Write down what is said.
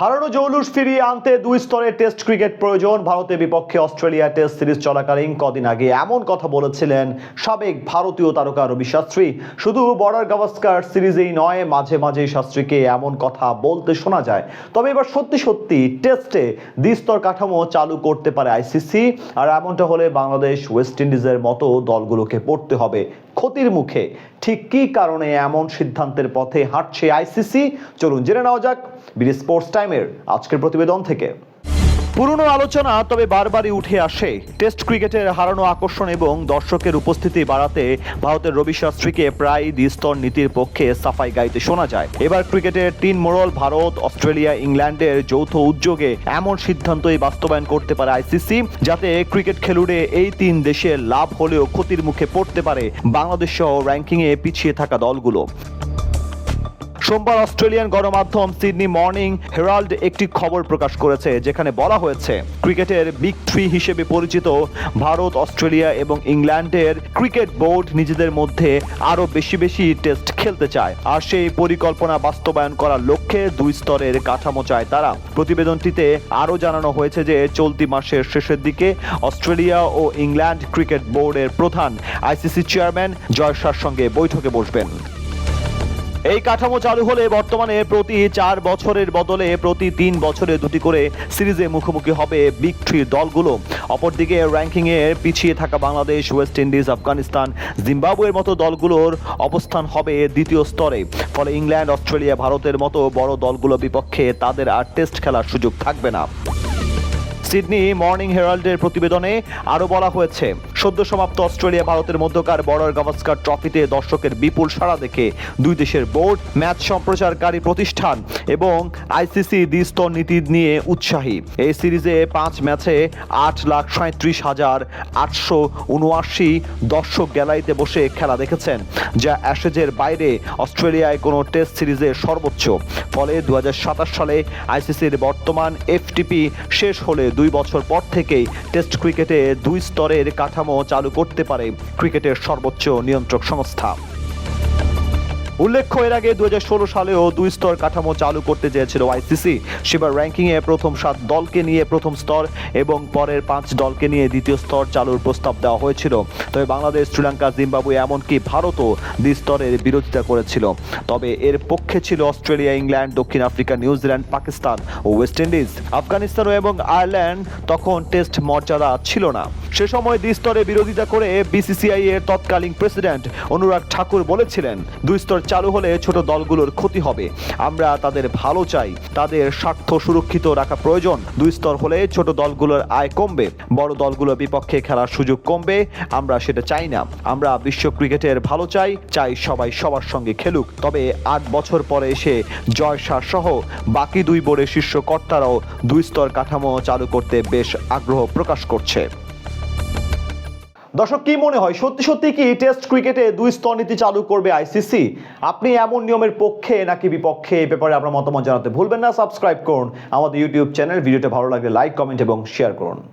হারানো জৌলুস ফিরিয়ে আনতে দুই স্তরের টেস্ট ক্রিকেট প্রয়োজন। ভারতের বিপক্ষে অস্ট্রেলিয়া টেস্ট সিরিজ চলাকালীন কদিন আগে এমন কথা বলেছিলেন সাবেক ভারতীয় তারকা রবি শাস্ত্রী। শুধু বর্ডার গাভাস্কার সিরিজেই নয়, মাঝে মাঝে শাস্ত্রীকে এমন কথা বলতে শোনা যায়। তবে এবার সত্যি সত্যি টেস্টে দ্বিস্তর কাঠামো চালু করতে পারে আইসিসি। আর এমনটা হলে বাংলাদেশ, ওয়েস্ট ইন্ডিজের মতো দলগুলোকে পড়তে হবে ক্ষতির মুখে। ঠিক কি কারণে এমন সিদ্ধান্তের পথে হাঁটছে আইসিসি? চলুন জেনে নেওয়া যাক। বিডি স্পোর্টস টাইমের আজকের প্রতিবেদন থেকে। পুরনো আলোচনা তবে বারবারই উঠে আসে। টেস্ট ক্রিকেটের হারানো আকর্ষণ এবং দর্শকের উপস্থিতি বাড়াতে ভারতের রবি শাস্ত্রীকে প্রায় দ্বিস্তর নীতির পক্ষে সাফাই গাইতে শোনা যায়। এবার ক্রিকেটের তিন মোড়ল ভারত, অস্ট্রেলিয়া, ইংল্যান্ডের যৌথ উদ্যোগে এমন সিদ্ধান্তই বাস্তবায়ন করতে পারে আইসিসি, যাতে ক্রিকেট খেলুড়ে এই তিন দেশের লাভ হলেও ক্ষতির মুখে পড়তে পারে বাংলাদেশ সহ র্যাঙ্কিংয়ে পিছিয়ে থাকা দলগুলো। সোমবার অস্ট্রেলিয়ান গণমাধ্যম সিডনি মর্নিং হেরাল্ড একটি খবর প্রকাশ করেছে, যেখানে বলা হয়েছে, ক্রিকেটের বিগ থ্রি হিসেবে পরিচিত ভারত, অস্ট্রেলিয়া এবং ইংল্যান্ডের ক্রিকেট বোর্ড নিজেদের মধ্যে আরও বেশি বেশি টেস্ট খেলতে চায়। আর সেই পরিকল্পনা বাস্তবায়ন করার লক্ষ্যে দুই স্তরের কাঠামো চায় তারা। প্রতিবেদনটিতে আরও জানানো হয়েছে যে, চলতি মাসের শেষের দিকে অস্ট্রেলিয়া ও ইংল্যান্ড ক্রিকেট বোর্ডের প্রধান আইসিসি চেয়ারম্যান জয় শাহর সঙ্গে বৈঠকে বসবেন। এই কাঠামো চালু হলে বর্তমানে প্রতি চার বছরের বদলে প্রতি তিন বছরে দুটি করে সিরিজে মুখোমুখি হবে বিগ থ্রির দলগুলো। অপরদিকে র্যাঙ্কিংয়ে পিছিয়ে থাকা বাংলাদেশ ওয়েস্ট ইন্ডিজ আফগানিস্তান জিম্বাবুয়ের মতো দলগুলোর অবস্থান হবে দ্বিতীয় স্তরে। ফলে ইংল্যান্ড, অস্ট্রেলিয়া, ভারতের মতো বড় দলগুলো বিপক্ষে তাদের আর টেস্ট খেলার সুযোগ থাকবে না। সিডনি মর্নিং হেরাল্ডের প্রতিবেদনে আরও বলা হয়েছে সদ্য সমাপ্ত অস্ট্রেলিয়া ভারতের মধ্যকার বর্ডার গাভাস্কার ট্রফিতে দর্শকের বিপুল সাড়া দেখে দুই দেশের বোর্ড, ম্যাচ সম্প্রচারকারী প্রতিষ্ঠান এবং আইসিসি দ্বিস্তর নীতি নিয়ে উৎসাহী। এই সিরিজে পাঁচ ম্যাচে আট লাখ সাঁত্রিশ হাজার আটশো উনআশি দর্শক গ্যালারিতে বসে খেলা দেখেছেন, যা অ্যাশেজের বাইরে অস্ট্রেলিয়ায় কোনো টেস্ট সিরিজের সর্বোচ্চ। ফলে দু হাজার সাতাশ সালে আইসিসির বর্তমান এফটিপি শেষ হলে দুই বছর পর থেকেই টেস্ট ক্রিকেটে দুই স্তরের কাঠামো চালু করতে পারে ক্রিকেটের সর্বোচ্চ নিয়ন্ত্রক সংস্থা। উল্লেখ্য, এর আগে দু সালেও দুই স্তর কাঠামো চালু করতে চেয়েছিল আইসিসি। সেবার র্যাঙ্কিংয়ে প্রথম সাত দলকে নিয়ে প্রথম স্তর এবং পরের পাঁচ দলকে নিয়ে দ্বিতীয় স্তর চালুর প্রস্তাব দেওয়া হয়েছিল। তবে বাংলাদেশ, শ্রীলঙ্কা, জিম্বাবুয়ে এমনকি ভারতও দ্বি স্তরের বিরোধিতা করেছিল। তবে এর পক্ষে ছিল অস্ট্রেলিয়া, ইংল্যান্ড, দক্ষিণ আফ্রিকা, নিউজিল্যান্ড, পাকিস্তান ও ওয়েস্ট ইন্ডিজ। আফগানিস্তান এবং আয়ারল্যান্ড তখন টেস্ট মর্যাদা ছিল না। সে সময় দ্বিস্তরে বিরোধিতা করে বিসিসিআই এর তৎকালীন প্রেসিডেন্ট অনুরাগ ঠাকুর বলেছিলেন, দুই স্তর চালু হলে ছোট দলগুলোর ক্ষতি হবে। আমরা তাদের ভালো চাই, তাদের স্বার্থ সুরক্ষিত রাখা প্রয়োজন। দুই স্তর হলে ছোট দলগুলোর আয় কমবে, বড় দলগুলোর বিপক্ষে খেলার সুযোগ কমবে, আমরা সেটা চাই না। আমরা বিশ্ব ক্রিকেটের ভালো চাই চাই সবাই সবার সঙ্গে খেলুক। তবে আট বছর পরে এসে জয় শাহ সহ বাকি দুই বোর্ডের শীর্ষ কর্তারাও দুই স্তর কাঠামো চালু করতে বেশ আগ্রহ প্রকাশ করছে। দর্শক, কি মনে হয়, সত্যি সত্যি কি টেস্ট ক্রিকেটে দুই স্তর নীতি চালু করবে আইসিসি আপনি এমন নিয়মের পক্ষে নাকি বিপক্ষে? এই ব্যাপারে আপনার মতামত জানাতে ভুলবেন না। সাবস্ক্রাইব করুন আমাদের ইউটিউব চ্যানেল ভিডিওটা ভালো লাগলে লাইক কমেন্ট এবং শেয়ার করুন।